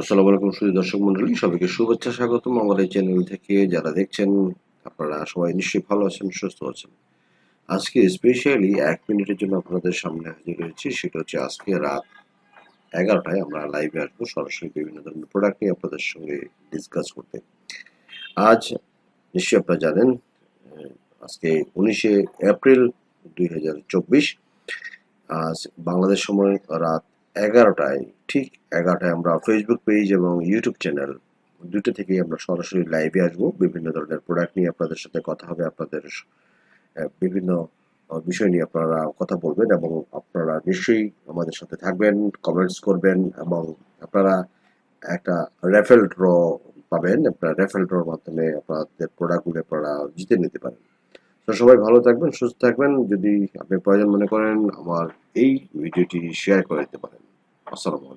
আসসালামু আলাইকুম সুধী দর্শক মন্ডলী, সবাইকে শুভেচ্ছা, স্বাগতম। আমাদের এই চ্যানেল থেকে যারা দেখছেন, আপনারা সবাই নিশ্চয়ই ভালো আছেন, সুস্থ আছেন। আজকে স্পেশালি এক মিনিটের জন্য আপনাদের সামনে হাজির হয়েছি। সেটা হচ্ছে আজকে রাত এগারোটায় আমরা লাইভে আসব। সরাসরি বিভিন্ন ধরনের প্রোডাক্ট নিয়ে আপনাদের সঙ্গে ডিসকাস করতে। আজ নিশ্চয়ই আপনারা জানেন আজকে উনিশে এপ্রিল দুই হাজার চব্বিশ, আজ বাংলাদেশ সময় রাত এগারোটায়, ঠিক এগারোটায় আমরা ফেসবুক পেজ এবং ইউটিউব চ্যানেল দুটো থেকেই আমরা সরাসরি লাইভে আসব। বিভিন্ন ধরনের প্রোডাক্ট নিয়ে আপনাদের সাথে কথা হবে, আপনাদের বিভিন্ন বিষয় নিয়ে আপনারা কথা বলবেন এবং আপনারা নিশ্চয়ই আমাদের সাথে থাকবেন কমেন্টস করবেন এবং আপনারা একটা রেফেল ড্র পাবেন। আপনারা রেফেল ড্রর মাধ্যমে আপনাদের প্রোডাক্টগুলো আপনারা জিতে নিতে পারেন। তো সবাই ভালো থাকবেন, সুস্থ থাকবেন। যদি আপনি প্রয়োজন মনে করেন, আমার এই ভিডিওটি শেয়ার করে দিতে পারেন। আসসালামু আলাইকুম